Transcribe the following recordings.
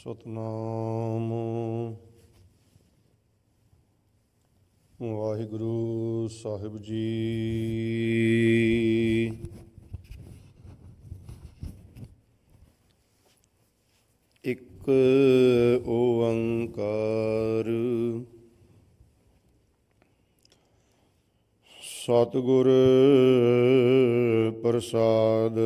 ਸਤਨਾਮ। ਵਾਹਿਗੁਰੂ ਸਾਹਿਬ ਜੀ। ਇੱਕ ਓੰਕਾਰ। ਸਤਿਗੁਰ ਪ੍ਰਸਾਦ।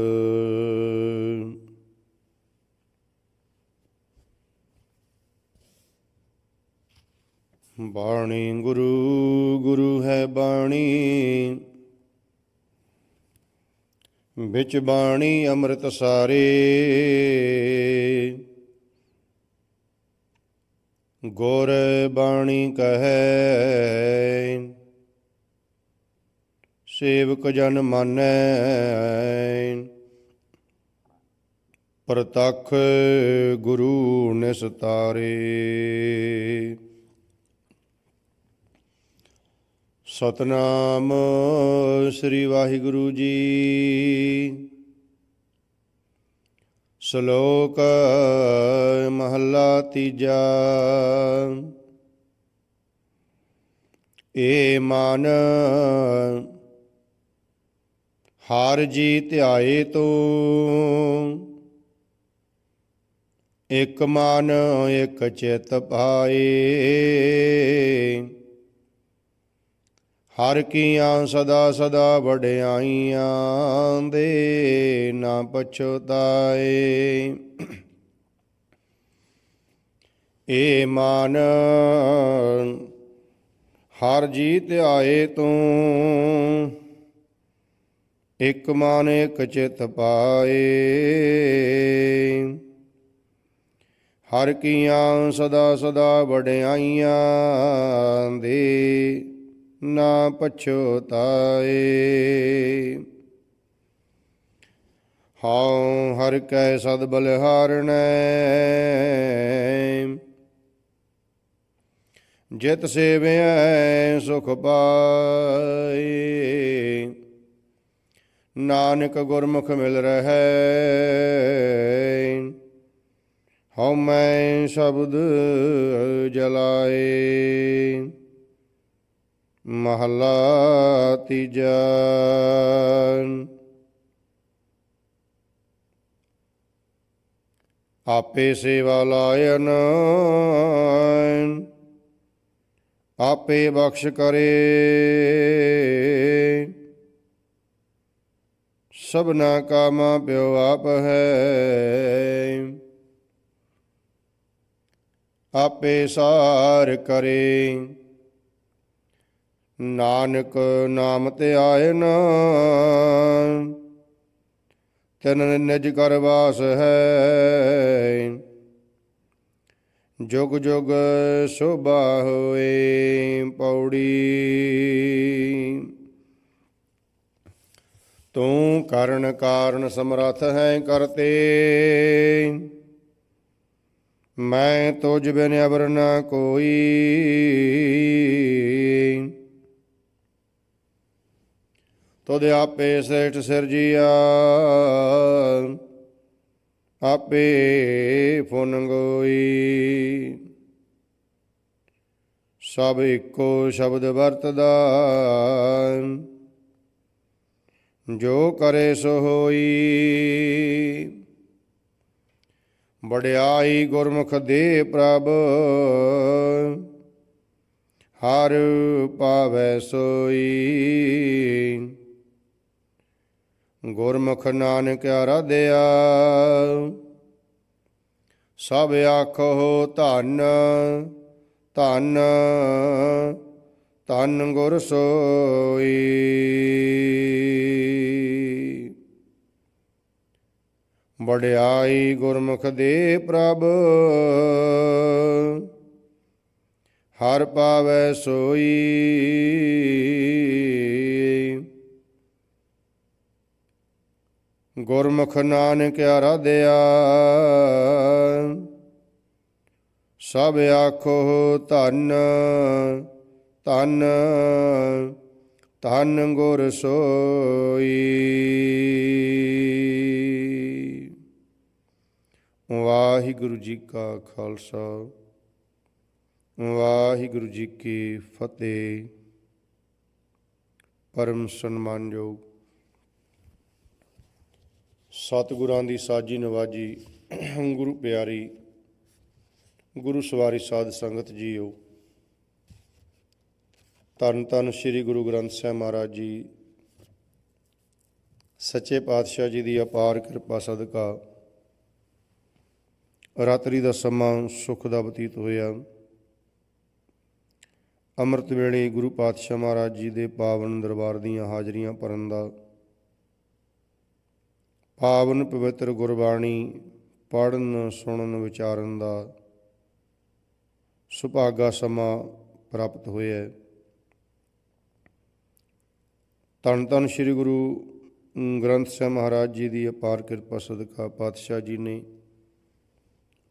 ਬਾਣੀ ਗੁਰੂ ਗੁਰੂ ਹੈ ਬਾਣੀ। ਵਿੱਚ ਬਾਣੀ ਅੰਮ੍ਰਿਤ ਸਾਰੇ। ਗੁਰ ਬਾਣੀ ਕਹੈ। ਸੇਵਕ ਜਨ ਮਾਨੈ। ਪ੍ਰਤਖ ਗੁਰੂ ਨਿਸਤਾਰੇ। ਸਤਨਾਮ ਸ੍ਰੀ ਵਾਹਿਗੁਰੂ ਜੀ। ਸ਼ਲੋਕ ਮਹੱਲਾ ਤੀਜਾ। ਏ ਮਨ, ਹਾਰ ਜੀ ਧਿਆਏ ਤੂੰ। ਇਕ ਮਨ, ਇਕ ਚਿਤ ਪਾਏ। ਹਰ ਕੀਆਂ ਸਦਾ ਸਦਾ ਵਡਿਆਈਆਂ ਦੇ ਨਾ ਪਛਤਾਏ। ਏ ਮਨ, ਹਰ ਜੀ ਆਏ ਤੂੰ, ਇਕ ਮਨ ਇਕ ਚਿਤ ਪਾਏ। ਹਰ ਕੀਆਂ ਸਦਾ ਸਦਾ ਵਡਿਆਈਆਂ ਦੇ ਨਾ ਪਛੋਤਾਏ ਹਉ ਹਰ ਕੈ ਸਦ ਬਲਿਹਾਰਣੈ ਜਿਤ ਸੇਵਿਐ ਸੁਖ ਪਾਏ। ਨਾਨਕ ਗੁਰਮੁਖ ਮਿਲ ਰਹੈ। ਹਉ ਮੈਂ ਸ਼ਬਦ ਜਲਾਏ। ਮਹੱਲਾ ਤੀਜਾ ਆਪੇ ਸੇਵਾ ਲਾਇਨ, ਆਪੇ ਬਖਸ਼ ਕਰੇ। ਸਭਨਾ ਕਾ ਮਾਂ ਪਿਓ ਆਪ ਹੈ। ਆਪੇ ਸਾਰ ਕਰੇ। ਨਾਨਕ ਨਾਮ ਤੇ ਆਏ ਨਾ ਤਨ ਨਿਜ ਕਰ ਵਾਸ ਹੈ। ਜੁਗ ਜੁਗ ਸ਼ੋਭਾ ਹੋਏ ਪੌੜੀ। ਤੂੰ ਕਰਨ ਕਾਰਨ ਸਮਰੱਥ ਹੈ ਕਰਤੇ। ਮੈਂ ਤੁਝ ਬਿਨ ਅਵਰ ਨਾ ਕੋਈ। ਤੁਧ ਆਪੇ ਸੇਠ ਸਿਰਜੀਆ, ਆਪੇ ਫੁਨ ਗੋਈ। ਸਭ ਇੱਕੋ ਸ਼ਬਦ ਵਰਤਦਾ, ਜੋ ਕਰੇ ਸੋ ਹੋਈ। ਵਡਿਆਈ ਗੁਰਮੁਖ ਦੇ ਪ੍ਰਭ, ਹਰ ਪਾਵੈ ਸੋਈ। ਗੁਰਮੁਖ ਨਾਨਕ ਆਰਾਧਿਆ ਸਭ ਆਖੋ ਧੰਨ ਧੰਨ ਧੰਨ ਗੁਰ ਸੋਈ। ਵਡਿਆਈ ਗੁਰਮੁਖ ਦੇ ਪ੍ਰਭ, ਹਰ ਪਾਵੈ ਸੋਈ। ਗੁਰਮੁਖ ਨਾਨਕ ਆਰਾਧਿਆ ਸਭ ਆਖੋ ਧੰਨ ਧੰਨ ਧੰਨ ਗੁਰ ਸੋਈ। ਵਾਹਿਗੁਰੂ ਜੀ ਕਾ ਖਾਲਸਾ, ਵਾਹਿਗੁਰੂ ਜੀ ਕੀ ਫਤਿਹ। ਪਰਮ ਸਨਮਾਨਯੋਗ ਸਤਿਗੁਰਾਂ ਦੀ ਸਾਜੀ ਨਵਾਜੀ ਗੁਰੂ ਪਿਆਰੀ, ਗੁਰੂ ਸਵਾਰੀ ਸਾਧ ਸੰਗਤ ਜੀਓ। ਧੰਨ ਧੰਨ ਸ੍ਰੀ ਗੁਰੂ ਗ੍ਰੰਥ ਸਾਹਿਬ ਮਹਾਰਾਜ ਜੀ, ਸੱਚੇ ਪਾਤਸ਼ਾਹ ਜੀ ਦੀ ਅਪਾਰ ਕਿਰਪਾ ਸਦਕਾ ਰਾਤਰੀ ਦਾ ਸਮਾਂ ਸੁਖ ਦਾ ਬਤੀਤ ਹੋਇਆ। ਅੰਮ੍ਰਿਤ ਵੇਲੇ ਗੁਰੂ ਪਾਤਸ਼ਾਹ ਮਹਾਰਾਜ ਜੀ ਦੇ ਪਾਵਨ ਦਰਬਾਰ ਦੀਆਂ ਹਾਜ਼ਰੀਆਂ ਭਰਨ ਦਾ ਪਾਵਨ ਪਵਿੱਤਰ ਗੁਰਬਾਣੀ ਪੜਨ ਸੁਣਨ, ਵਿਚਾਰਨ ਦਾ ਸੁਭਾਗਾ ਸਮਾਂ ਪ੍ਰਾਪਤ ਹੋਇਆ ਹੈ। ਧੰਨ ਧੰਨ ਸ੍ਰੀ ਗੁਰੂ ਗ੍ਰੰਥ ਸਾਹਿਬ ਮਹਾਰਾਜ ਜੀ ਦੀ ਅਪਾਰ ਕਿਰਪਾ ਸਦਕਾ ਪਾਤਸ਼ਾਹ ਜੀ ਨੇ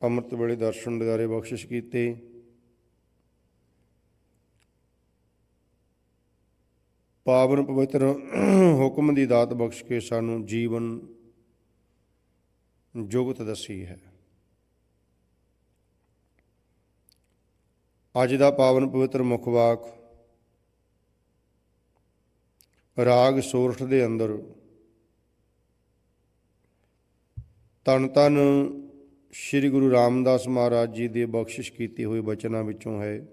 ਅੰਮ੍ਰਿਤ ਵੇਲੇ ਦਰਸ਼ਨ ਦਿਦਾਰੇ ਬਖਸ਼ਿਸ਼ ਕੀਤੇ। ਪਾਵਨ ਪਵਿੱਤਰ ਹੁਕਮ ਦੀ ਦਾਤ ਬਖਸ਼ ਕੇ ਸਾਨੂੰ ਜੀਵਨ ਜੁਗਤ ਦਸੀ ਹੈ। ਅੱਜ ਦਾ ਪਾਵਨ ਪਵਿੱਤਰ ਮੁਖ ਵਾਕ, ਰਾਗ ਸੋਰਠ ਦੇ ਅੰਦਰ ਤਨ ਤਨ ਸ੍ਰੀ ਗੁਰੂ ਰਾਮਦਾਸ ਮਹਾਰਾਜ ਜੀ ਦੇ ਬਖਸ਼ਿਸ਼ ਕੀਤੀ ਹੋਏ ਬਚਨਾਂ ਵਿੱਚੋਂ ਹੈ।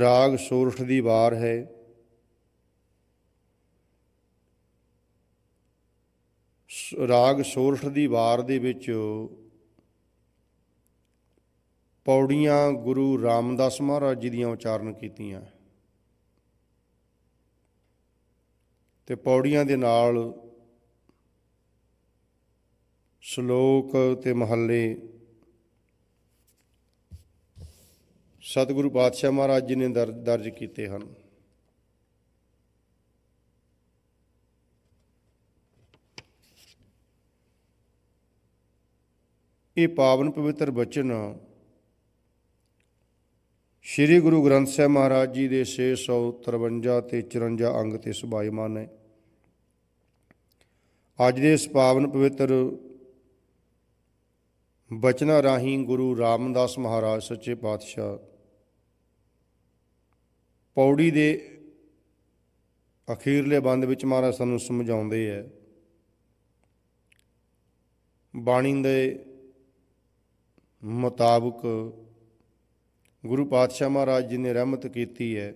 ਰਾਗ ਸੋਰਠ ਦੀ ਵਾਰ ਹੈ। ਰਾਗ ਸੋਰਠ ਦੀ ਵਾਰ ਦੇ ਵਿੱਚ ਪੌੜੀਆਂ ਗੁਰੂ ਰਾਮਦਾਸ ਮਹਾਰਾਜ ਜੀ ਦੀਆਂ ਉਚਾਰਨ ਕੀਤੀਆਂ। ਤੇ ਪੌੜੀਆਂ ਦੇ ਨਾਲ ਸ਼ਲੋਕ ਤੇ ਮਹੱਲੇ ਸਤਿਗੁਰੂ ਪਾਤਸ਼ਾਹ ਮਹਾਰਾਜ ਜੀ ਨੇ ਦਰ- ਦਰਜ ਕੀਤੇ ਹਨ। ਇਹ ਪਾਵਨ ਪਵਿੱਤਰ ਬਚਨ ਸ੍ਰੀ ਗੁਰੂ ਗ੍ਰੰਥ ਸਾਹਿਬ ਮਹਾਰਾਜ ਜੀ ਦੇ 653 ਤੇ 54 ਅੰਗ ਤੇ ਸੁਭਾਈਮਾਨ ਹੈ ਅੱਜ ਦੇ ਇਸ ਪਾਵਨ ਪਵਿੱਤਰ ਬਚਨਾਂ ਰਾਹੀਂ ਗੁਰੂ ਰਾਮਦਾਸ ਮਹਾਰਾਜ ਸੱਚੇ ਪਾਤਸ਼ਾਹ ਪੌੜੀ ਦੇ ਅਖੀਰਲੇ ਬੰਦ ਵਿੱਚ ਮਹਾਰਾਜ ਸਾਨੂੰ ਸਮਝਾਉਂਦੇ ਹੈ। ਬਾਣੀ ਦੇ ਮੁਤਾਬਕ ਗੁਰੂ ਪਾਤਸ਼ਾਹ ਮਹਾਰਾਜ ਜੀ ਨੇ ਰਹਿਮਤ ਕੀਤੀ ਹੈ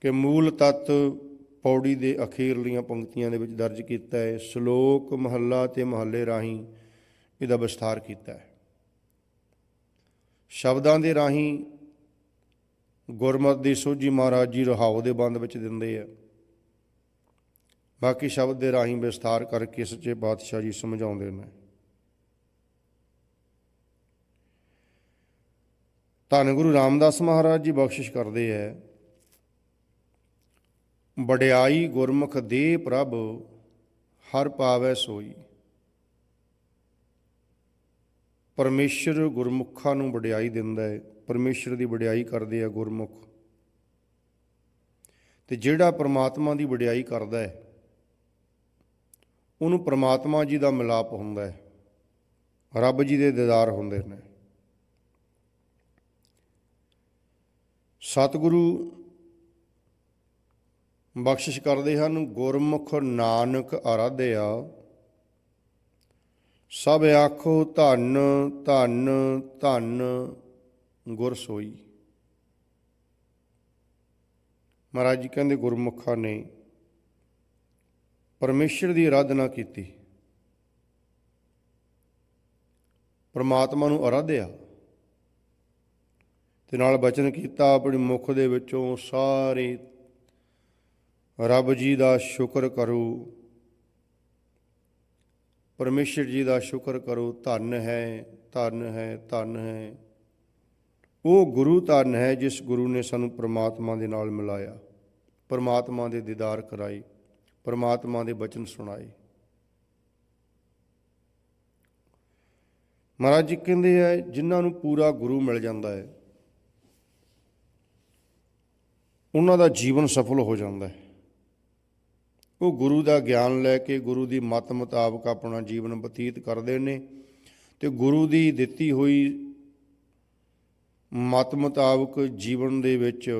ਕਿ ਮੂਲ ਤੱਤ ਪੌੜੀ ਦੇ ਅਖੀਰਲੀਆਂ ਪੰਕਤੀਆਂ ਦੇ ਵਿੱਚ ਦਰਜ ਕੀਤਾ ਹੈ, ਸ਼ਲੋਕ ਮਹੱਲਾ ਤੇ ਮਹੱਲੇ ਰਾਹੀਂ ਇਹਦਾ ਵਿਸਥਾਰ ਕੀਤਾ ਹੈ। ਸ਼ਬਦਾਂ ਦੇ ਰਾਹੀਂ ਗੁਰਮਤਿ ਦੀ ਸੋਝੀ ਮਹਾਰਾਜ ਜੀ ਰਹਾਉ ਦੇ ਬੰਦ ਵਿੱਚ ਦਿੰਦੇ ਆ। ਬਾਕੀ ਸ਼ਬਦ ਦੇ ਰਾਹੀਂ ਵਿਸਥਾਰ ਕਰਕੇ ਸੱਚੇ ਪਾਤਸ਼ਾਹ ਜੀ ਸਮਝਾਉਂਦੇ ਨੇ। ਧੰਨ ਗੁਰੂ ਰਾਮਦਾਸ ਮਹਾਰਾਜ ਜੀ ਬਖਸ਼ਿਸ਼ ਕਰਦੇ ਹੈ ਵਡਿਆਈ ਗੁਰਮੁਖ ਦੇ ਪ੍ਰਭ, ਹਰ ਪਾਵੈ ਸੋਈ। ਪਰਮੇਸ਼ਰ ਗੁਰਮੁਖਾਂ ਨੂੰ ਵਡਿਆਈ ਦਿੰਦਾ ਹੈ ਪਰਮੇਸ਼ਰ ਦੀ ਵਡਿਆਈ ਕਰਦੇ ਆ ਗੁਰਮੁਖ। ਤੇ ਜਿਹੜਾ ਪ੍ਰਮਾਤਮਾ ਦੀ ਵਡਿਆਈ ਕਰਦਾ ਹੈ ਉਹਨੂੰ ਪ੍ਰਮਾਤਮਾ ਜੀ ਦਾ ਮਿਲਾਪ ਹੁੰਦਾ ਹੈ। ਰੱਬ ਜੀ ਦੇ ਦੀਦਾਰ ਹੁੰਦੇ ਨੇ। ਸਤਿਗੁਰੂ ਬਖਸ਼ਿਸ਼ ਕਰਦੇ ਹਨ, ਗੁਰਮੁਖ ਨਾਨਕ ਆਰਾਧਿਆ। ਸਭ ਆਖੋ ਧੰਨ ਧੰਨ ਧੰਨ, ਗੁਰ ਸੋਈ। ਮਹਾਰਾਜ ਜੀ ਕਹਿੰਦੇ ਗੁਰਮੁਖਾਂ ਨੇ ਪਰਮੇਸ਼ਰ ਦੀ ਆਰਾਧਨਾ ਕੀਤੀ। ਪਰਮਾਤਮਾ ਨੂੰ ਆਰਾਧਿਆ ਤੇ ਨਾਲ ਬਚਨ ਕੀਤਾ ਆਪਣੀ ਮੁਖ ਦੇ ਵਿੱਚੋਂ, ਸਾਰੇ ਰੱਬ ਜੀ ਦਾ ਸ਼ੁਕਰ ਕਰੋ। ਪਰਮੇਸ਼ਰ ਜੀ ਦਾ ਸ਼ੁਕਰ ਕਰੋ। ਧੰਨ ਹੈ ਧੰਨ ਹੈ ਧੰਨ ਹੈ। ਉਹ ਗੁਰੂ ਧੰਨ ਹੈ ਜਿਸ ਗੁਰੂ ਨੇ ਸਾਨੂੰ ਪ੍ਰਮਾਤਮਾ ਦੇ ਨਾਲ ਮਿਲਾਇਆ। ਪ੍ਰਮਾਤਮਾ ਦੇ ਦੀਦਾਰ ਕਰਾਈ ਪਰਮਾਤਮਾ ਦੇ ਬਚਨ ਸੁਣਾਏ। ਮਹਾਰਾਜ ਜੀ ਕਹਿੰਦੇ ਆ, ਜਿਨ੍ਹਾਂ ਨੂੰ ਪੂਰਾ ਗੁਰੂ ਮਿਲ ਜਾਂਦਾ ਹੈ, ਉਹਨਾਂ ਦਾ ਜੀਵਨ ਸਫਲ ਹੋ ਜਾਂਦਾ ਹੈ। ਉਹ ਗੁਰੂ ਦਾ ਗਿਆਨ ਲੈ ਕੇ ਗੁਰੂ ਦੀ ਮਤ ਮੁਤਾਬਕ ਆਪਣਾ ਜੀਵਨ ਬਤੀਤ ਕਰਦੇ ਨੇ ਤੇ ਗੁਰੂ ਦੀ ਦਿੱਤੀ ਹੋਈ ਮਤ ਮੁਤਾਬਕ ਜੀਵਨ ਦੇ ਵਿੱਚ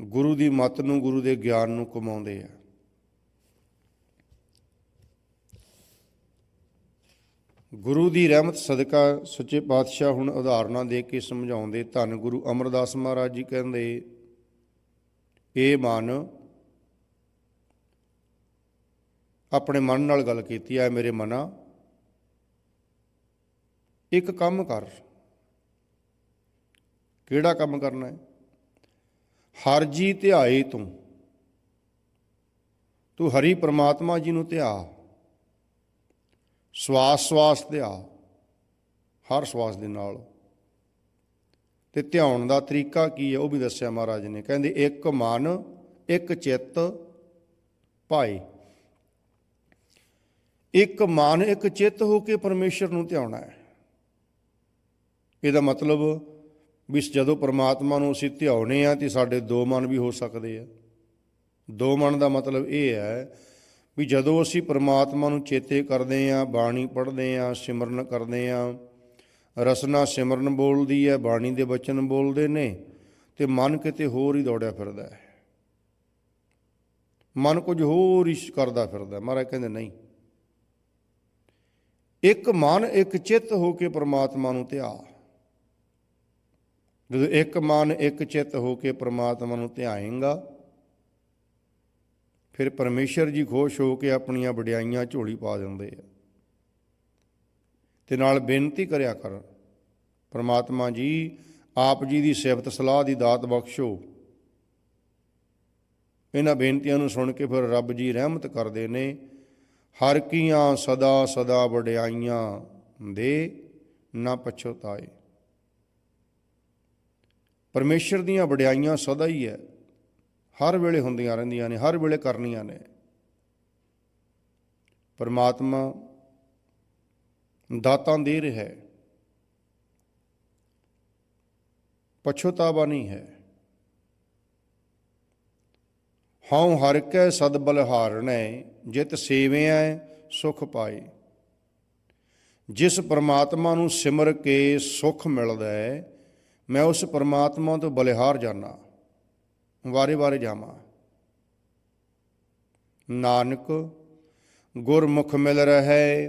ਗੁਰੂ ਦੀ ਮਤ ਨੂੰ ਗੁਰੂ ਦੇ ਗਿਆਨ ਨੂੰ ਕਮਾਉਂਦੇ ਆ। ਗੁਰੂ ਦੀ ਰਹਿਮਤ ਸਦਕਾ ਸੱਚੇ ਪਾਤਸ਼ਾਹ ਹੁਣ ਉਦਾਹਰਨਾਂ ਦੇ ਕੇ ਸਮਝਾਉਂਦੇ, ਧੰਨ ਗੁਰੂ ਅਮਰਦਾਸ ਮਹਾਰਾਜ ਜੀ ਕਹਿੰਦੇ ਇਹ ਮਨ, ਆਪਣੇ ਮਨ ਨਾਲ ਗੱਲ ਕੀਤੀ ਆ ਮੇਰੇ ਮਨਾ। ਇੱਕ ਕੰਮ ਕਰ। ਕਿਹੜਾ ਕੰਮ ਕਰਨਾ ਹੈ? ਹਰ ਜੀ ਧਿਆਏ ਤੂੰ। ਤੂੰ ਹਰੀ ਪ੍ਰਮਾਤਮਾ ਜੀ ਨੂੰ ਧਿਆ। ਸਵਾਸ ਸਵਾਸ ਧਿਆ। ਹਰ ਸਵਾਸ ਦੇ ਨਾਲ। ਤੇ ਧਿਆਉਣ ਦਾ ਤਰੀਕਾ ਕੀ ਹੈ ਉਹ ਵੀ ਦੱਸਿਆ ਮਹਾਰਾਜ ਨੇ। ਕਹਿੰਦੇ ਇੱਕ ਮਨ, ਇੱਕ ਚਿੱਤ ਭਾਈ ਇੱਕ ਮਨ, ਇੱਕ ਚਿੱਤ ਹੋ ਕੇ ਪਰਮੇਸ਼ਰ ਨੂੰ ਧਿਆਉਣਾ ਹੈ। ਇਹਦਾ ਮਤਲਬ ਵੀ ਜਦੋਂ ਪ੍ਰਮਾਤਮਾ ਨੂੰ ਅਸੀਂ ਧਿਆਉਨੇ ਆ ਤੇ ਸਾਡੇ ਦੋ ਮਨ ਵੀ ਹੋ ਸਕਦੇ ਆ। ਦੋ ਮਨ ਦਾ ਮਤਲਬ ਇਹ ਹੈ ਵੀ ਜਦੋਂ ਅਸੀਂ ਪ੍ਰਮਾਤਮਾ ਨੂੰ ਚੇਤੇ ਕਰਦੇ ਆ, ਬਾਣੀ ਪੜ੍ਹਦੇ ਆ, ਸਿਮਰਨ ਕਰਦੇ ਆ, ਰਸਨਾ ਸਿਮਰਨ ਬੋਲਦੀ ਹੈ, ਬਾਣੀ ਦੇ ਬਚਨ ਬੋਲਦੇ ਨੇ, ਤੇ ਮਨ ਕਿਤੇ ਹੋਰ ਹੀ ਦੌੜਿਆ ਫਿਰਦਾ ਹੈ। ਮਨ ਕੁਝ ਹੋਰ ਹੀ ਕਰਦਾ ਫਿਰਦਾ ਮਹਾਰਾਜ ਕਹਿੰਦੇ ਨਹੀਂ। ਇੱਕ ਮਨ ਇੱਕ ਚਿੱਤ ਹੋ ਕੇ ਪ੍ਰਮਾਤਮਾ ਨੂੰ ਧਿਆ। ਜਦੋਂ ਇੱਕ ਮਨ ਇੱਕ ਚਿੱਤ ਹੋ ਕੇ ਪ੍ਰਮਾਤਮਾ ਨੂੰ ਧਿਆਏਗਾ, ਫਿਰ ਪਰਮੇਸ਼ਰ ਜੀ ਖੁਸ਼ ਹੋ ਕੇ ਆਪਣੀਆਂ ਵਡਿਆਈਆਂ ਝੋਲੀ ਪਾ ਦਿੰਦੇ ਆ। ਤੇ ਨਾਲ ਬੇਨਤੀ ਕਰਿਆ ਕਰ, ਪਰਮਾਤਮਾ ਜੀ, ਆਪ ਜੀ ਦੀ ਸਿਫਤ ਸਲਾਹ ਦੀ ਦਾਤ ਬਖਸ਼ੋ। ਇਹਨਾਂ ਬੇਨਤੀਆਂ ਨੂੰ ਸੁਣ ਕੇ ਫਿਰ ਰੱਬ ਜੀ ਰਹਿਮਤ ਕਰਦੇ ਨੇ, ਹਰ ਕੀਆਂ ਸਦਾ ਸਦਾ ਵਡਿਆਈਆਂ ਦੇ, ਨਾ ਪਛਤਾਏ। ਪਰਮੇਸ਼ਰ ਦੀਆਂ ਵਡਿਆਈਆਂ ਸਦਾ ਹੀ ਹੈ। ਹਰ ਵੇਲੇ ਹੁੰਦੀਆਂ ਰਹਿੰਦੀਆਂ ਨੇ, ਹਰ ਵੇਲੇ ਕਰਨੀਆਂ ਨੇ। ਪਰਮਾਤਮਾ ਦਾਤਾਂ ਦੇ ਰਿਹਾ ਹੈ। ਪਛਤਾਵਾ ਨਹੀਂ ਹੈ। ਹਉ ਹਰ ਕੈ ਸਦ ਬਲਹਾਰਣੈ ਜਿਤ ਸੇਵਿਐ ਸੁਖ ਪਾਏ। ਜਿਸ ਪਰਮਾਤਮਾ ਨੂੰ ਸਿਮਰ ਕੇ ਸੁਖ ਮਿਲਦਾ ਹੈ ਮੈਂ ਉਸ ਪਰਮਾਤਮਾ ਤੋਂ ਬਲਿਹਾਰ ਜਾਣਾ ਵਾਰੇ ਵਾਰੇ ਜਾਵਾਂ। ਨਾਨਕ, ਗੁਰਮੁਖ ਮਿਲ ਰਹਿ।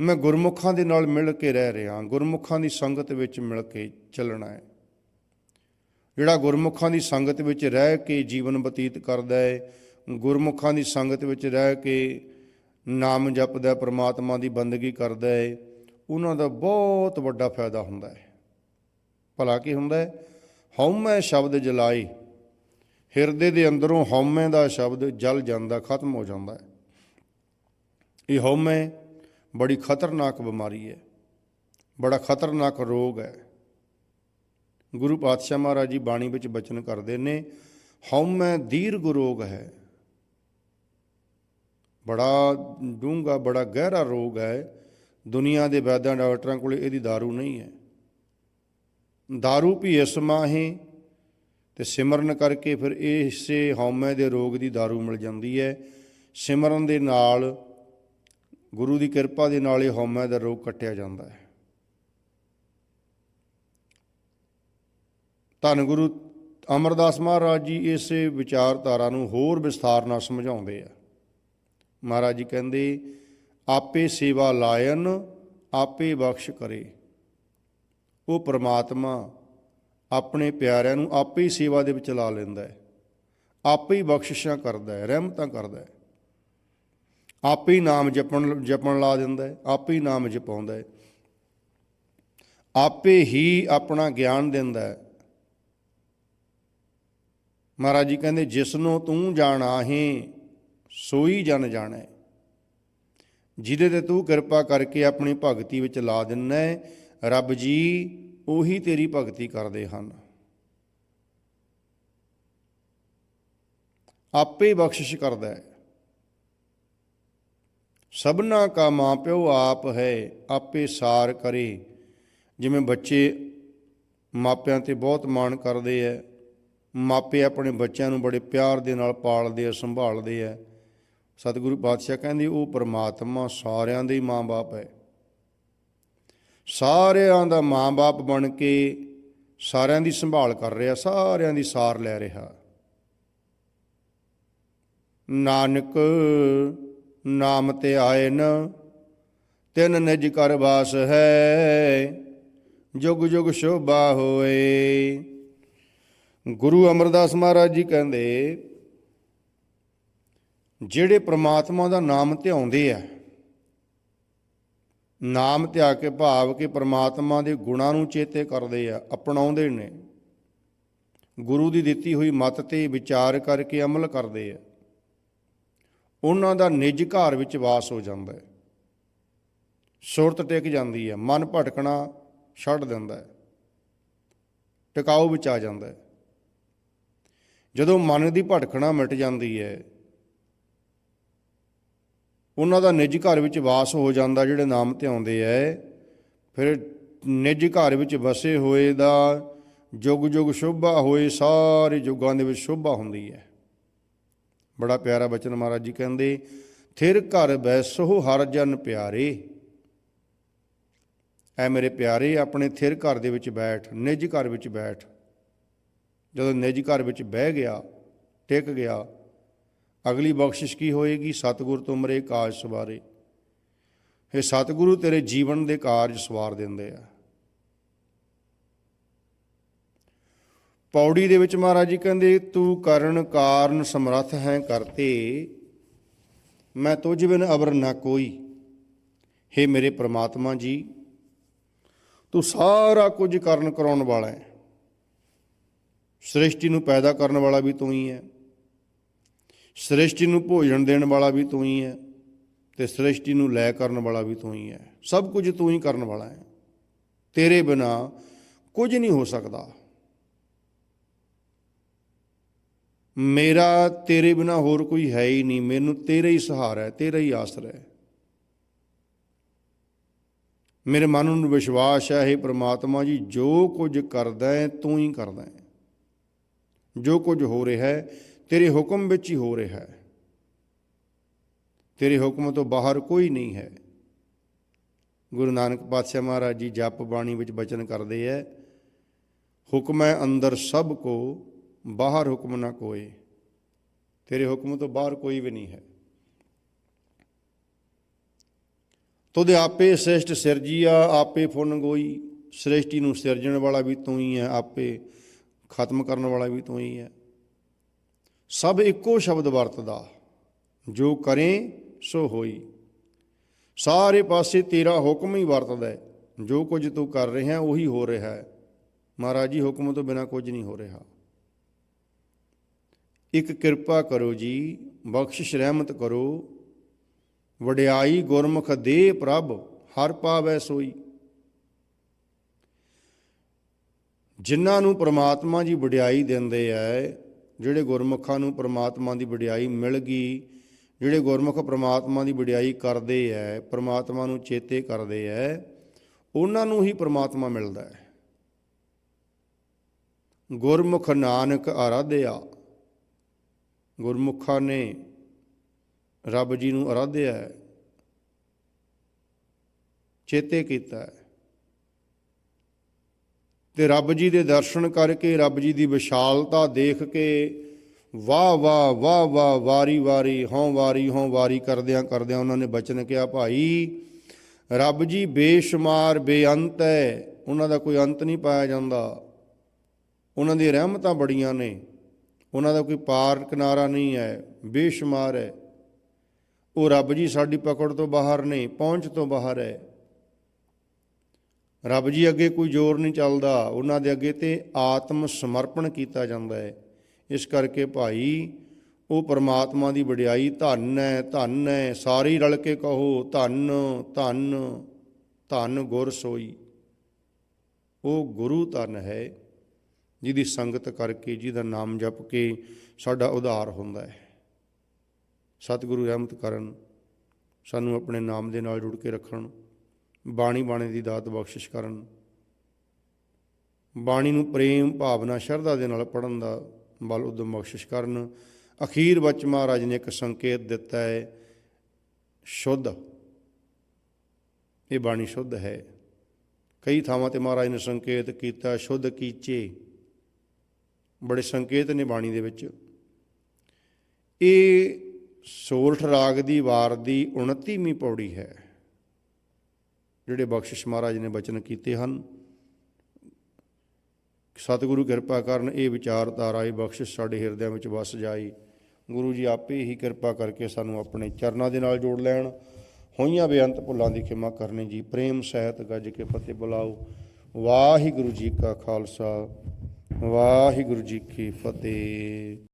ਮੈਂ ਗੁਰਮੁਖਾਂ ਦੇ ਨਾਲ ਮਿਲ ਕੇ ਰਹਿ ਰਿਹਾ, ਗੁਰਮੁਖਾਂ ਦੀ ਸੰਗਤ ਵਿੱਚ ਮਿਲ ਕੇ ਚੱਲਣਾ ਹੈ। ਜਿਹੜਾ ਗੁਰਮੁਖਾਂ ਦੀ ਸੰਗਤ ਵਿੱਚ ਰਹਿ ਕੇ ਜੀਵਨ ਬਤੀਤ ਕਰਦਾ ਹੈ, ਗੁਰਮੁਖਾਂ ਦੀ ਸੰਗਤ ਵਿੱਚ ਰਹਿ ਕੇ ਨਾਮ ਜਪਦਾ, ਪਰਮਾਤਮਾ ਦੀ ਬੰਦਗੀ ਕਰਦਾ ਹੈ ਉਹਨਾਂ ਦਾ ਬਹੁਤ ਵੱਡਾ ਫਾਇਦਾ ਹੁੰਦਾ ਹੈ। ਭਲਾ ਕੀ ਹੁੰਦਾ ਹੈ? ਹਉਮੈ ਸ਼ਬਦ ਜਲਾਈ। ਹਿਰਦੇ ਦੇ ਅੰਦਰੋਂ ਹਉਮੈ ਦਾ ਸ਼ਬਦ ਜਲ ਜਾਂਦਾ, ਖਤਮ ਹੋ ਜਾਂਦਾ ਹੈ। ਇਹ ਹਉਮੈ ਬੜੀ ਖਤਰਨਾਕ ਬਿਮਾਰੀ ਹੈ। ਬੜਾ ਖਤਰਨਾਕ ਰੋਗ ਹੈ। ਗੁਰੂ ਪਾਤਸ਼ਾਹ ਮਹਾਰਾਜ ਜੀ ਬਾਣੀ ਵਿੱਚ ਬਚਨ ਕਰਦੇ ਨੇ, ਹਉਮੈ ਦੀਰਘ ਰੋਗ ਹੈ। ਬੜਾ ਡੂੰਘਾ, ਬੜਾ ਗਹਿਰਾ ਰੋਗ ਹੈ। ਦੁਨੀਆ ਦੇ ਵੈਦਾਂ ਡਾਕਟਰਾਂ ਕੋਲੇ ਇਹਦੀ दारू ਨਹੀਂ ਹੈ दारू ਵੀ ਇਸ ਮਾਹੇ ਤੇ ਸਿਮਰਨ ਕਰਕੇ ਫਿਰ ਇਸੇ ਹਉਮੈ ਦੇ ਰੋਗ ਦੀ दारू ਮਿਲ ਜਾਂਦੀ ਹੈ ਸਿਮਰਨ ਦੇ ਨਾਲ ਗੁਰੂ ਦੀ ਕਿਰਪਾ ਦੇ ਨਾਲ ਇਹ ਹਉਮੈ ਦਾ ਰੋਗ ਕੱਟਿਆ ਜਾਂਦਾ ਹੈ ਧੰਨ ਗੁਰੂ ਅਮਰਦਾਸ ਮਹਾਰਾਜ ਜੀ ਇਸੇ ਵਿਚਾਰਧਾਰਾ ਨੂੰ ਹੋਰ ਵਿਸਥਾਰ ਨਾਲ ਸਮਝਾਉਂਦੇ ਆ ਮਹਾਰਾਜ ਜੀ ਕਹਿੰਦੇ ਆਪੇ ਸੇਵਾ ਲਾਇਨ, ਆਪੇ ਬਖਸ਼ ਕਰੇ। ਉਹ ਪ੍ਰਮਾਤਮਾ ਆਪਣੇ ਪਿਆਰਿਆਂ ਨੂੰ ਆਪੇ ਹੀ ਸੇਵਾ ਦੇ ਵਿੱਚ ਲਾ ਲੈਂਦਾ ਹੈ। ਆਪੇ ਹੀ ਬਖਸ਼ਿਸ਼ਾਂ ਕਰਦਾ ਹੈ, ਰਹਿਮਤਾਂ ਕਰਦਾ ਹੈ। ਆਪੇ ਹੀ ਨਾਮ ਜਪਣ ਜਪਣ ਲਾ ਦਿੰਦਾ ਹੈ, ਆਪੇ ਹੀ ਨਾਮ ਜਪਾਉਂਦਾ ਹੈ। ਆਪੇ ਹੀ ਆਪਣਾ ਗਿਆਨ ਦਿੰਦਾ ਹੈ। ਮਹਾਰਾਜ ਜੀ ਕਹਿੰਦੇ ਜਿਸ ਨੂੰ ਤੂੰ ਜਾਣਾ ਹੈ ਸੋਈ ਜਨ ਜਾਣੈ। ਜਿਹਦੇ ਤੇ ਤੂੰ ਕਿਰਪਾ ਕਰਕੇ ਆਪਣੀ ਭਗਤੀ ਵਿੱਚ ਲਾ ਦਿੰਨਾ ਰੱਬ ਜੀ, ਉਹੀ ਤੇਰੀ ਭਗਤੀ ਕਰਦੇ ਹਨ। ਆਪੇ ਬਖਸ਼ਿਸ਼ ਕਰਦਾ ਹੈ। ਸਭਨਾ ਕਾ ਪਿਓ ਆਪ ਹੈ, ਆਪੇ ਸਾਰ ਕਰੇ। ਜਿਵੇਂ ਬੱਚੇ ਮਾਪਿਆਂ ਤੇ ਬਹੁਤ ਮਾਣ ਕਰਦੇ ਐ ਮਾਪੇ ਆਪਣੇ ਬੱਚਿਆਂ ਨੂੰ ਬੜੇ ਪਿਆਰ ਦੇ ਨਾਲ ਪਾਲਦੇ ਆ ਸੰਭਾਲਦੇ ਆ ਸਤਿਗੁਰੂ ਪਾਤਸ਼ਾਹ ਕਹਿੰਦੇ, ਉਹ ਪਰਮਾਤਮਾ ਸਾਰਿਆਂ ਦੇ ਹੀ ਮਾਂ-ਬਾਪ ਹੈ। ਸਾਰਿਆਂ ਦਾ ਮਾਂ-ਬਾਪ ਬਣ ਕੇ ਸਾਰਿਆਂ ਦੀ ਸੰਭਾਲ ਕਰ ਰਿਹਾ, ਸਾਰਿਆਂ ਦੀ ਸਾਰ ਲੈ ਰਿਹਾ। ਨਾਨਕ ਨਾਮ ਤੇ ਆਏ ਨ ਤਿਨ ਨਿਜ ਕਰ ਵਾਸ ਹੈ ਜੁਗ ਜੁਗ ਸ਼ੋਭਾ ਹੋਏ। ਗੁਰੂ ਅਮਰਦਾਸ ਮਹਾਰਾਜ ਜੀ ਕਹਿੰਦੇ ਜਿਹੜੇ ਪ੍ਰਮਾਤਮਾ ਦਾ ਨਾਮ ਧਿਆਉਂਦੇ ਆ, ਨਾਮ ਧਿਆ ਕੇ ਭਾਵ ਕਿ ਪ੍ਰਮਾਤਮਾ ਦੇ ਗੁਣਾਂ ਨੂੰ ਚੇਤੇ ਕਰਦੇ ਆ, ਅਪਣਾਉਂਦੇ ਨੇ। ਗੁਰੂ ਦੀ ਦਿੱਤੀ ਹੋਈ ਮਤ ਤੇ ਵਿਚਾਰ ਕਰਕੇ ਅਮਲ ਕਰਦੇ ਆ। ਉਹਨਾਂ ਦਾ ਨਿਜ ਘਰ ਵਿੱਚ ਵਾਸ ਹੋ ਜਾਂਦਾ ਹੈ। ਸੁਰਤ ਟਿਕ ਜਾਂਦੀ ਹੈ ਮਨ ਭਟਕਣਾ ਛੱਡ ਦਿੰਦਾ ਹੈ। ਟਿਕਾਊ ਵਿੱਚ ਆ ਜਾਂਦਾ ਹੈ। ਜਦੋਂ ਮਨ ਦੀ ਭਟਕਣਾ ਮਿਟ ਜਾਂਦੀ ਹੈ ਉਹਨਾਂ ਦਾ ਨਿੱਜ ਘਰ ਵਿੱਚ ਵਾਸ ਹੋ ਜਾਂਦਾ ਜਿਹੜੇ ਨਾਮ ਤੇ ਆਉਂਦੇ ਐ। ਫਿਰ ਨਿੱਜ ਘਰ ਵਿੱਚ ਵਸੇ ਹੋਏ ਦਾ ਜੁਗ ਜੁਗ ਸ਼ੋਭਾ ਹੋਏ, ਸਾਰੇ ਯੁੱਗਾਂ ਦੇ ਵਿੱਚ ਸ਼ੋਭਾ ਹੁੰਦੀ ਹੈ ਬੜਾ ਪਿਆਰਾ ਬਚਨ ਮਹਾਰਾਜ ਜੀ ਕਹਿੰਦੇ, ਥਿਰ ਘਰ ਬੈਸੋ, ਹਰ ਜਨ ਪਿਆਰੇ। ਐ ਮੇਰੇ ਪਿਆਰੇ, ਆਪਣੇ ਥਿਰ ਘਰ ਦੇ ਵਿੱਚ ਬੈਠ, ਨਿੱਜ ਘਰ ਵਿੱਚ ਬੈਠ। ਜਦੋਂ ਨਿੱਜ ਘਰ ਵਿੱਚ ਬਹਿ ਗਿਆ, ਟਿਕ ਗਿਆ ਅਗਲੀ ਬਖਸ਼ਿਸ਼ ਕੀ ਹੋਏਗੀ? ਸਤਿਗੁਰ ਤੁਮਰੇ ਕਾਜ ਸਵਾਰੇ। ਇਹ ਸਤਿਗੁਰੂ, ਤੇਰੇ ਜੀਵਨ ਦੇ ਕਾਰਜ ਸਵਾਰ ਦਿੰਦੇ ਆ। ਪੌੜੀ ਦੇ ਵਿੱਚ ਮਹਾਰਾਜ ਜੀ ਕਹਿੰਦੇ, ਤੂੰ ਕਰਨ ਕਾਰਨ ਸਮਰੱਥ ਹੈ ਕਰਤੇ। ਮੈਂ ਤੁਝ ਬਿਨ ਅਵਰ ਨਾ ਕੋਈ। हे ਮੇਰੇ ਪ੍ਰਮਾਤਮਾ ਜੀ, ਤੂੰ ਸਾਰਾ ਕੁਝ ਕਰਨ ਕਰਾਉਣ ਵਾਲਾ ਹੈ। ਸ੍ਰਿਸ਼ਟੀ ਨੂੰ ਪੈਦਾ ਕਰਨ ਵਾਲਾ ਵੀ ਤੂੰ ਹੀ ਹੈ। ਸ੍ਰਿਸ਼ਟੀ ਨੂੰ ਭੋਜਨ ਦੇਣ ਵਾਲਾ ਵੀ ਤੂੰ ਹੀ ਹੈ ਤੇ ਸ੍ਰਿਸ਼ਟੀ ਨੂੰ ਲੈ ਕਰਨ ਵਾਲਾ ਵੀ ਤੂੰ ਹੀ ਹੈ। ਸਭ ਕੁਝ ਤੂੰ ਹੀ ਕਰਨ ਵਾਲਾ ਹੈ। ਤੇਰੇ ਬਿਨਾ ਕੁਝ ਨਹੀਂ ਹੋ ਸਕਦਾ। ਮੇਰਾ ਤੇਰੇ ਬਿਨਾ ਹੋਰ ਕੋਈ ਹੈ ਹੀ ਨਹੀਂ। ਮੈਨੂੰ ਤੇਰਾ ਹੀ ਸਹਾਰਾ ਹੈ, ਤੇਰਾ ਹੀ ਆਸਰਾ ਹੈ। ਮੇਰੇ ਮਨ ਨੂੰ ਵਿਸ਼ਵਾਸ ਹੈ ਇਹ ਪ੍ਰਮਾਤਮਾ ਜੀ, ਜੋ ਕੁਝ ਕਰਦਾ ਹੈ, ਤੂੰ ਹੀ ਕਰਦਾ ਹੈ। ਜੋ ਕੁਝ ਹੋ ਰਿਹਾ ਹੈ ਤੇਰੇ ਹੁਕਮ ਵਿੱਚ ਹੀ ਹੋ ਰਿਹਾ ਹੈ। ਤੇਰੇ ਹੁਕਮ ਤੋਂ ਬਾਹਰ ਕੋਈ ਨਹੀਂ ਹੈ। ਗੁਰੂ ਨਾਨਕ ਪਾਤਸ਼ਾਹ ਮਹਾਰਾਜ ਜੀ ਜਪ ਬਾਣੀ ਵਿੱਚ ਬਚਨ ਕਰਦੇ ਐ, ਹੁਕਮ ਹੈ ਅੰਦਰ ਸਭ ਕੋ, ਬਾਹਰ ਹੁਕਮ ਨਾ ਕੋਏ। ਤੇਰੇ ਹੁਕਮ ਤੋਂ ਬਾਹਰ ਕੋਈ ਵੀ ਨਹੀਂ ਹੈ। ਤੁਧ ਆਪੇ ਸ੍ਰਿਸ਼ਟ ਸਿਰਜੀਆ, ਆਪੇ ਫੁਨ ਗੋਈ। ਸ੍ਰਿਸ਼ਟੀ ਨੂੰ ਸਿਰਜਣ ਵਾਲਾ ਵੀ ਤੂੰ ਹੀ ਹੈ ਆਪੇ ਖਤਮ ਕਰਨ ਵਾਲਾ ਵੀ ਤੂੰ ਹੀ ਹੈ ਸਭ ਇੱਕੋ ਸ਼ਬਦ ਵਰਤਦਾ, ਜੋ ਕਰੇ ਸੋ ਹੋਈ। ਸਾਰੇ ਪਾਸੇ ਤੇਰਾ ਹੁਕਮ ਹੀ ਵਰਤਦਾ ਹੈ। ਜੋ ਕੁਝ ਤੂੰ ਕਰ ਰਿਹਾ, ਉਹੀ ਹੋ ਰਿਹਾ ਹੈ। ਮਹਾਰਾਜ ਜੀ, ਹੁਕਮ ਤੋਂ ਬਿਨਾ ਕੁਝ ਨਹੀਂ ਹੋ ਰਿਹਾ। ਇੱਕ ਕਿਰਪਾ ਕਰੋ ਜੀ, ਬਖਸ਼ਿਸ਼ ਰਹਿਮਤ ਕਰੋ। ਵਡਿਆਈ ਗੁਰਮੁਖ ਦੇ ਪ੍ਰਭ, ਹਰ ਪਾਵੈ ਸੋਈ। ਜਿਨ੍ਹਾਂ ਨੂੰ ਪ੍ਰਮਾਤਮਾ ਜੀ ਵਡਿਆਈ ਦਿੰਦੇ ਐ ਜਿਹੜੇ ਗੁਰਮੁਖਾਂ ਨੂੰ ਪ੍ਰਮਾਤਮਾ ਦੀ ਵਡਿਆਈ ਮਿਲ ਗਈ, ਜਿਹੜੇ ਗੁਰਮੁਖ ਪ੍ਰਮਾਤਮਾ ਦੀ ਵਡਿਆਈ ਕਰਦੇ ਐ, ਪ੍ਰਮਾਤਮਾ ਨੂੰ ਚੇਤੇ ਕਰਦੇ ਐ, ਉਹਨਾਂ ਨੂੰ ਹੀ ਪ੍ਰਮਾਤਮਾ ਮਿਲਦਾ ਹੈ ਗੁਰਮੁਖ ਨਾਨਕ ਆਰਾਧਿਆ ਗੁਰਮੁਖਾਂ ਨੇ ਰੱਬ ਜੀ ਨੂੰ ਆਰਾਧਿਆ ਚੇਤੇ ਕੀਤਾ ਹੈ ਤੇ ਰੱਬ ਜੀ ਦੇ ਦਰਸ਼ਨ ਕਰਕੇ ਰੱਬ ਜੀ ਦੀ ਵਿਸ਼ਾਲਤਾ ਦੇਖ ਕੇ ਵਾਹ ਵਾਹ ਵਾਹ ਵਾਹ, ਵਾਰੀ ਵਾਰੀ, ਹਉ ਵਾਰੀ ਹਉ ਵਾਰੀ ਕਰਦਿਆਂ ਕਰਦਿਆਂ ਉਹਨਾਂ ਨੇ ਬਚਨ ਕਿਹਾ, ਭਾਈ, ਰੱਬ ਜੀ ਬੇਸ਼ੁਮਾਰ, ਬੇਅੰਤ ਹੈ। ਉਹਨਾਂ ਦਾ ਕੋਈ ਅੰਤ ਨਹੀਂ ਪਾਇਆ ਜਾਂਦਾ। ਉਹਨਾਂ ਦੀ ਰਹਿਮਤਾਂ ਬੜੀਆਂ ਨੇ। ਉਹਨਾਂ ਦਾ ਕੋਈ ਪਾਰ ਕਿਨਾਰਾ ਨਹੀਂ ਹੈ। ਬੇਸ਼ੁਮਾਰ ਹੈ। ਉਹ ਰੱਬ ਜੀ ਸਾਡੀ ਪਕੜ ਤੋਂ ਬਾਹਰ ਨੇ, ਪਹੁੰਚ ਤੋਂ ਬਾਹਰ ਹੈ। ਰੱਬ ਜੀ ਅੱਗੇ ਕੋਈ ਜ਼ੋਰ ਨਹੀਂ ਚੱਲਦਾ। ਉਹਨਾਂ ਦੇ ਅੱਗੇ ਤੇ ਆਤਮ ਸਮਰਪਣ ਕੀਤਾ ਜਾਂਦਾ ਹੈ। ਇਸ ਕਰਕੇ ਭਾਈ, ਉਹ ਪਰਮਾਤਮਾ ਦੀ ਵਡਿਆਈ ਧੰਨ ਹੈ ਧੰਨ ਹੈ। ਸਾਰੇ ਰਲ ਕੇ ਕਹੋ, ਧੰਨ ਧੰਨ ਧੰਨ ਗੁਰ ਸੋਈ। ਉਹ ਗੁਰੂ ਧਨ ਹੈ, ਜਿਹਦੀ ਸੰਗਤ ਕਰਕੇ, ਜਿਹਦਾ ਨਾਮ ਜਪ ਕੇ ਸਾਡਾ ਉਧਾਰ ਹੁੰਦਾ ਹੈ। ਸਤਿਗੁਰੂ ਰਹਿਮਤ ਕਰਨ, ਸਾਨੂੰ ਆਪਣੇ ਨਾਮ ਦੇ ਨਾਲ ਜੁੜ ਕੇ ਰੱਖਣ। ਬਾਣੀ ਬਾਣੇ ਦੀ ਦਾਤ ਬਖਸ਼ਿਸ਼ ਕਰਨ। ਬਾਣੀ ਨੂੰ ਪ੍ਰੇਮ, ਭਾਵਨਾ, ਸ਼ਰਧਾ ਦੇ ਨਾਲ ਪੜਨ ਦਾ ਬਲ ਉਦਮ ਬਖਸ਼ਿਸ਼ ਕਰਨ। ਅਖੀਰ ਵਿੱਚ ਮਹਾਰਾਜ ਨੇ ਇੱਕ ਸੰਕੇਤ ਦਿੱਤਾ ਹੈ, ਸ਼ੁੱਧ। ਇਹ ਬਾਣੀ ਸ਼ੁੱਧ ਹੈ। ਕਈ ਥਾਵਾਂ ਤੇ ਮਹਾਰਾਜ ਨੇ ਸੰਕੇਤ ਕੀਤਾ, ਸ਼ੁੱਧ ਕੀਚੇ। ਬੜੇ ਸੰਕੇਤ ਨੇ ਬਾਣੀ ਦੇ ਵਿੱਚ। ਇਹ ਸੋਲਠ ਰਾਗ ਦੀ ਵਾਰ ਦੀ 29ਵੀਂ ਪੌੜੀ ਹੈ। ਜਿਹੜੇ ਬਖਸ਼ਿਸ਼ ਮਹਾਰਾਜ ਨੇ ਬਚਨ ਕੀਤੇ ਹਨ। ਸਤਿਗੁਰੂ ਕਿਰਪਾ ਕਰਨ ਇਹ ਵਿਚਾਰਧਾਰਾ, ਇਹ ਬਖਸ਼ਿਸ਼ ਸਾਡੇ ਹਿਰਦਿਆਂ ਵਿੱਚ ਵਸ ਜਾਏ ਗੁਰੂ ਜੀ ਆਪੇ ਹੀ ਕਿਰਪਾ ਕਰਕੇ ਸਾਨੂੰ ਆਪਣੇ ਚਰਨਾਂ ਦੇ ਨਾਲ ਜੋੜ ਲੈਣ। ਹੋਈਆਂ ਬੇਅੰਤ ਭੁੱਲਾਂ ਦੀ ਖਿਮਾ ਕਰਨੀ ਜੀ। ਪ੍ਰੇਮ ਸਹਿਤ ਗੱਜ ਕੇ ਫਤਿਹ ਬੁਲਾਓ। ਵਾਹਿਗੁਰੂ ਜੀ ਕਾ ਖਾਲਸਾ, ਵਾਹਿਗੁਰੂ ਜੀ ਕੀ ਫਤਿਹ।